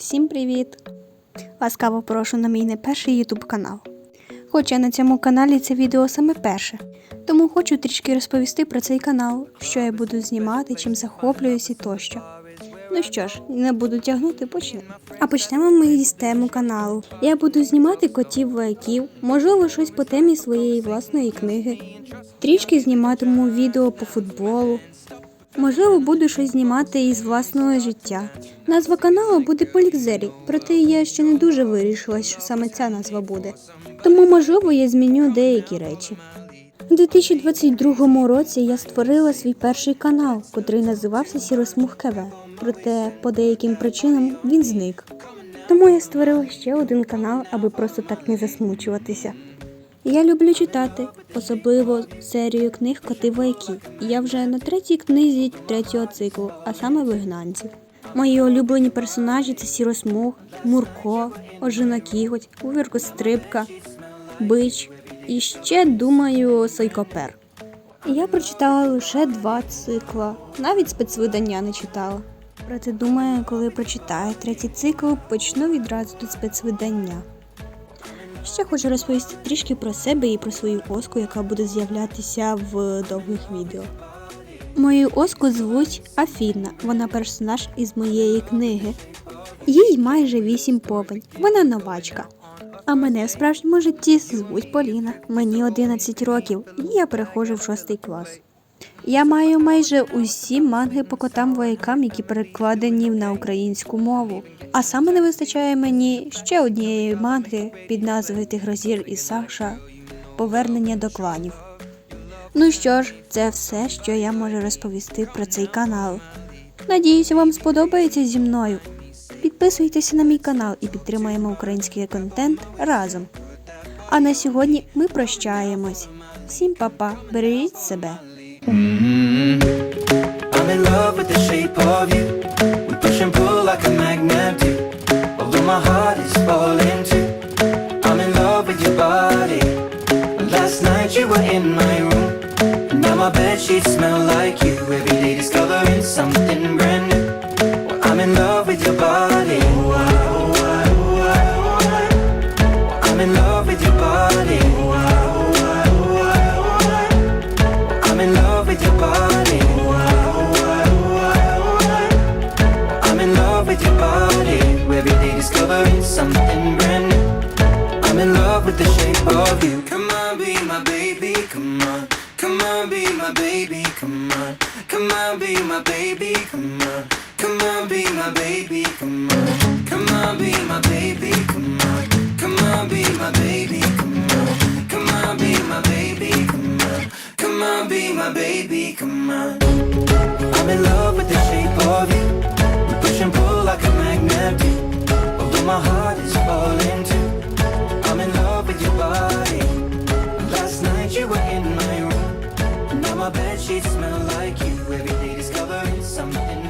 Всім привіт! Ласкаво прошу на мій не перший ютуб канал. Хоча на цьому каналі це відео саме перше, тому хочу трішки розповісти про цей канал, що я буду знімати, чим захоплююсь і тощо. Ну що ж, не буду тягнути, почнемо. А почнемо ми із тему каналу. Я буду знімати котів вояків, можливо, щось по темі своєї власної книги. Трішки зніматиму відео по футболу, Можливо, буду щось знімати із власного життя. Назва каналу буде Полікзері, проте я ще не дуже вирішила, що саме ця назва буде. Тому, можливо, я зміню деякі речі. У 2022 році я створила свій перший канал, котрий називався Сіросмуг КВ. Проте по деяким причинам він зник. Тому я створила ще один канал, аби просто так не засмучуватися. Я люблю читати, особливо серію книг Коти вояки. Я вже на третій книзі третього циклу, а саме вигнанців. Мої улюблені персонажі це Сіросмуг, Мурко, Ожина Кіготь, Увірко Стрибка, Бич і ще, думаю, Сойкопер. Я прочитала лише два цикла, навіть спецвидання не читала. Проте думаю, коли прочитаю третій цикл, почну відразу до спецвидання. Ще хочу розповісти трішки про себе і про свою оску, яка буде з'являтися в довгих відео. Мою оску звуть Афіна, вона персонаж із моєї книги. Їй майже 8 повень, вона новачка. А мене в справжньому житті звуть Поліна. Мені 11 років, і я переходжу в 6 клас. Я маю майже усі манги по котам воякам, які перекладені на українську мову. А саме не вистачає мені ще однієї манги під назвою Тигрозір і Саша Повернення до кланів. Ну що ж, це все, що я можу розповісти про цей канал. Надіюся, вам сподобається зі мною. Підписуйтеся на мій канал і підтримаємо український контент разом. А на сьогодні ми прощаємось. Всім па-па, бережіть себе. Love with the shape of you. We push and pull like a magnet do. Although my heart is falling too. I'm in love with your body. Last night you were in my room. And now my bed sheets smell like you. Every day discovering something brand new. With the shape of you. Come on, be my baby. Come on. Come on, be my baby. Come on. Come on, be my baby. Come on. Come on, be my baby. Come on. Come on, be my baby. Come on. Come on, be my baby. Come on. Come on, be my baby. Come on. Come on, be my baby. Come on. I'm in love with the shape of you. We push and pull like a magnet do. Although my heart my room. Now my bed sheets smell like you. Every day discovering something